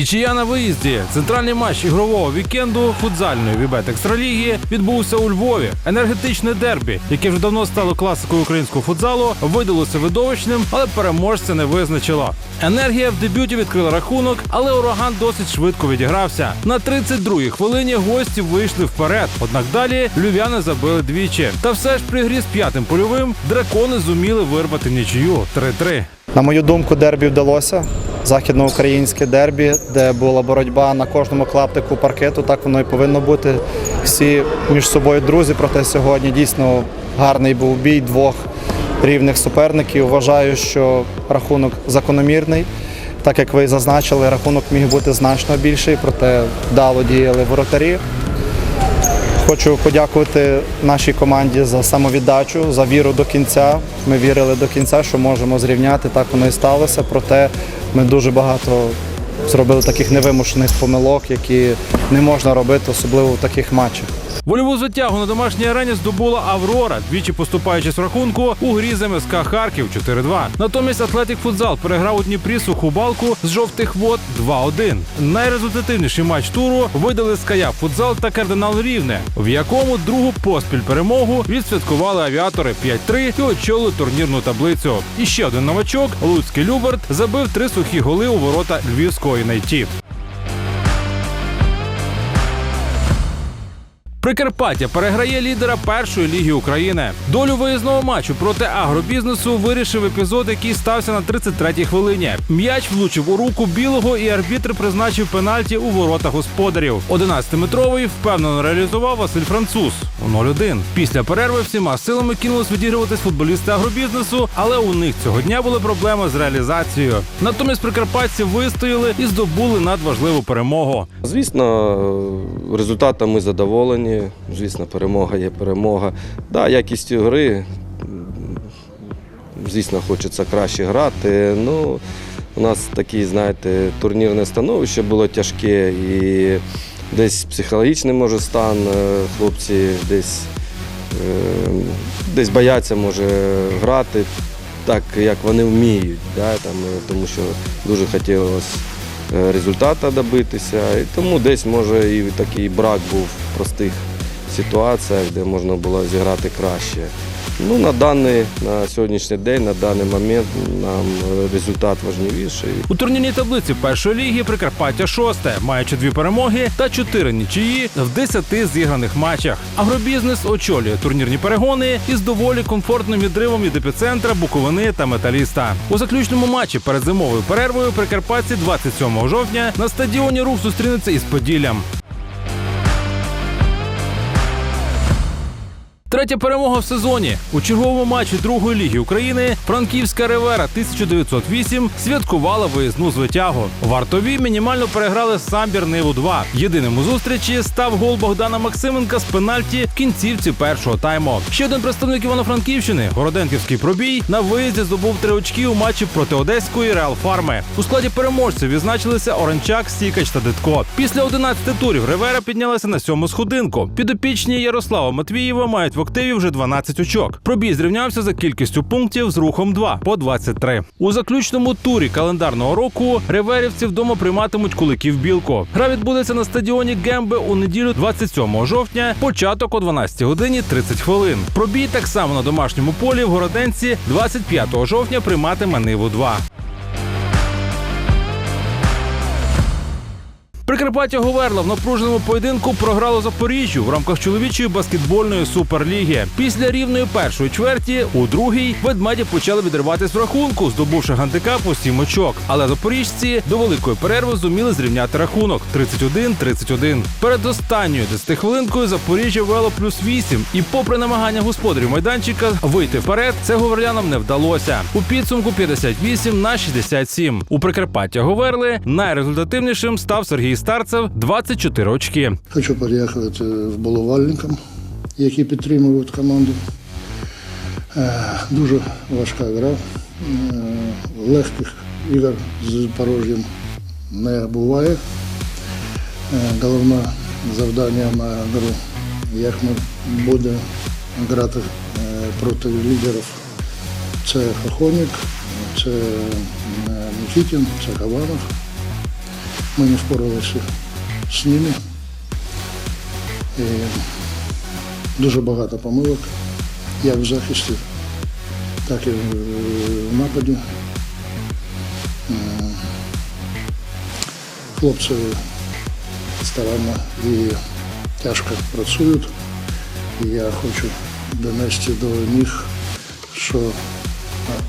Нічия на виїзді. Центральний матч ігрового вікенду футзальної Вібет Екстраліги відбувся у Львові. Енергетичне дербі, яке вже давно стало класикою українського футзалу, видалося видовищним, але переможця не визначило. Енергія в дебюті відкрила рахунок, але ураган досить швидко відігрався. На 32-й хвилині гості вийшли вперед. Однак далі львів'яни забили двічі. Та все ж при грі з п'ятим польовим дракони зуміли вирвати нічию 3-3. На мою думку, дербі вдалося. Західноукраїнське дербі, де була боротьба на кожному клаптику паркету, так воно і повинно бути. Всі між собою друзі, проте сьогодні дійсно гарний був бій двох рівних суперників. Вважаю, що рахунок закономірний. Так як ви зазначили, рахунок міг бути значно більший, проте вдало діяли воротарі. Хочу подякувати нашій команді за самовіддачу, за віру до кінця. Ми вірили до кінця, що можемо зрівняти. Так воно і сталося. Проте ми дуже багато зробили таких невимушених помилок, які не можна робити, особливо в таких матчах. Вольову звитягу на домашній арені здобула Аврора, двічі поступаючись в рахунку у грі з МСК Харків 4-2. Натомість Атлетик Футзал переграв у Дніпрі суху балку з жовтих вод 2-1. Найрезультативніший матч туру видали Ская Футзал та Кардинал Рівне, в якому другу поспіль перемогу відсвяткували авіатори 5-3 і очолили турнірну таблицю. І ще один новачок Луцький Люберт забив три сухі голи у ворота львівської найті. Прикарпаття переграє лідера першої ліги України. Долю виїзного матчу проти агробізнесу вирішив епізод, який стався на 33-й хвилині. М'яч влучив у руку білого, і арбітр призначив пенальті у ворота господарів. 11-метровий впевнено реалізував Василь Француз у 0-1. Після перерви всіма силами кинулись відігруватись футболісти агробізнесу, але у них цього дня були проблеми з реалізацією. Натомість прикарпатці вистояли і здобули надважливу перемогу. Звісно, результатами задоволені. Звісно, перемога є перемога. Да, якістю гри, звісно, хочеться краще грати. Ну, у нас таке, знаєте, турнірне становище було тяжке і десь психологічний може стан, е, хлопці десь, е, десь бояться може грати так, як вони вміють. Да, там, е, тому що дуже хотілося результату добитися. І тому десь може і такий брак був простих ситуаціях, де можна було зіграти краще. Ну, на даний на сьогоднішній день, на даний момент нам е, результат важливіший. У турнірній таблиці першої ліги Прикарпаття шосте, маючи дві перемоги та чотири нічиї в десяти зіграних матчах. Агробізнес очолює турнірні перегони із доволі комфортним відривом від епіцентра, Буковини та Металіста. У заключному матчі перед зимовою перервою Прикарпатці 27 жовтня на стадіоні рух зустрінеться із Поділлям. Третя перемога в сезоні у черговому матчі другої ліги України Франківська Ревера 1908 святкувала виїзну звитягу. Вартові мінімально переграли самбір Ниву 2 Єдиним у зустрічі став гол Богдана Максименка з пенальті в кінцівці першого тайму. Ще один представник Івано-Франківщини, Городенківський пробій, на виїзді здобув три очки у матчі проти Одеської Реал Фарми. У складі переможців відзначилися Оранчак, Сікач та Дитко. Після 11 турів Ревера піднялася на сьому сходинку. Підопічні Ярослава Матвієва мають в активі вже 12 очок. Пробій зрівнявся за кількістю пунктів з рухом 2 по 23. У заключному турі календарного року реверівці вдома прийматимуть куликів білку. Гра відбудеться на стадіоні Гемби у неділю 27 жовтня, початок о 12 годині 30 хвилин. Пробій так само на домашньому полі в Городенці 25 жовтня прийматиме Ниву 2. Прикарпаття Говерла в напруженому поєдинку програло Запоріжжю в рамках чоловічої баскетбольної суперліги. Після рівної першої чверті у другій ведмеді почали відриватись в рахунку, здобувши гандикап у сім очок. Але запоріжці до великої перерви зуміли зрівняти рахунок 31-31. Перед останньою 10 хвилинкою Запоріжжя вело плюс 8. І попри намагання господарів майданчика вийти вперед, це говерлянам не вдалося. У підсумку 58 на 67. У Прикарпаття Говерли найрезультативнішим став Сергій Старцев 24 очки. Хочу подякувати вболівальникам, які підтримують команду. Е, Дуже важка гра. Е, Легких ігор з Запорожжям не буває. Е, Головне завдання на гру, як ми будемо грати проти лідерів. Це Хохонік, це Нікітін, це Хаванов. Ми не впоралися з ними. І дуже багато помилок, як в захисті, так і в в нападі. Хлопці старанно і тяжко працюють. І я хочу донести до них, що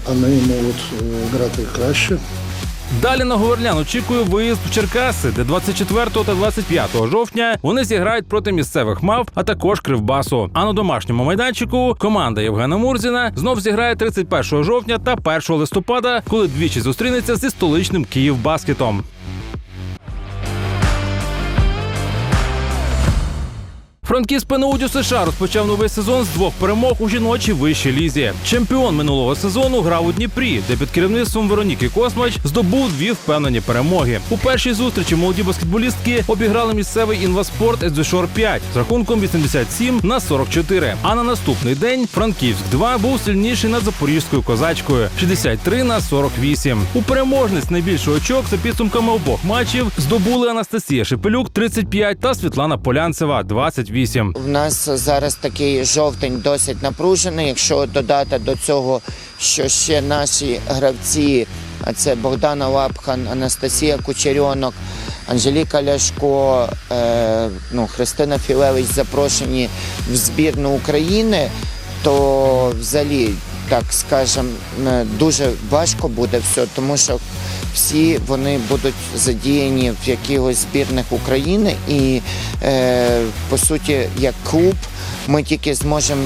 вони можуть е, грати краще. Далі на Говерлян очікує виїзд в Черкаси, де 24 та 25 жовтня вони зіграють проти місцевих мав, а також Кривбасу. А на домашньому майданчику команда Євгена Мурзіна знов зіграє 31 жовтня та 1 листопада, коли двічі зустрінеться зі столичним Київбаскетом. Франківськ ПНУ США розпочав новий сезон з двох перемог у жіночій вищій лізі. Чемпіон минулого сезону грав у Дніпрі, де під керівництвом Вероніки Космач здобув дві впевнені перемоги. У першій зустрічі молоді баскетболістки обіграли місцевий інваспорт Езюшор 5 з рахунком 87 на 44. А на наступний день Франківськ 2 був сильніший над запорізькою козачкою 63 на 48. У переможниць найбільше очок за підсумками обох матчів здобули Анастасія Шепелюк 35 та Світлана Полянцева 28. В нас зараз такий жовтень досить напружений. Якщо додати до цього, що ще наші гравці, а це Богдана Лапхан, Анастасія Кучерьонок, Анжеліка Ляшко, е, ну, Христина Філевич запрошені в збірну України, то взагалі, так скажем, дуже важко буде все, тому що всі вони будуть задіяні в якихось збірних України, і е, по суті, як клуб, ми тільки зможемо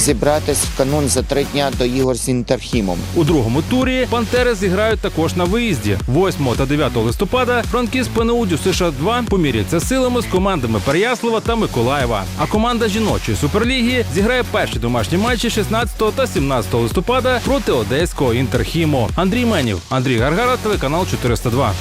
зібратись в канун за три дня до ігор з Інтерхімом. У другому турі пантери зіграють також на виїзді. 8 та 9 листопада Франківськ ПНУ США 2 поміряться силами з командами Переяслава та Миколаєва. А команда жіночої суперліги зіграє перші домашні матчі 16 та 17 листопада проти одеського інтерхіму. Андрій Менів, Андрій Гаргара, телеканал 402.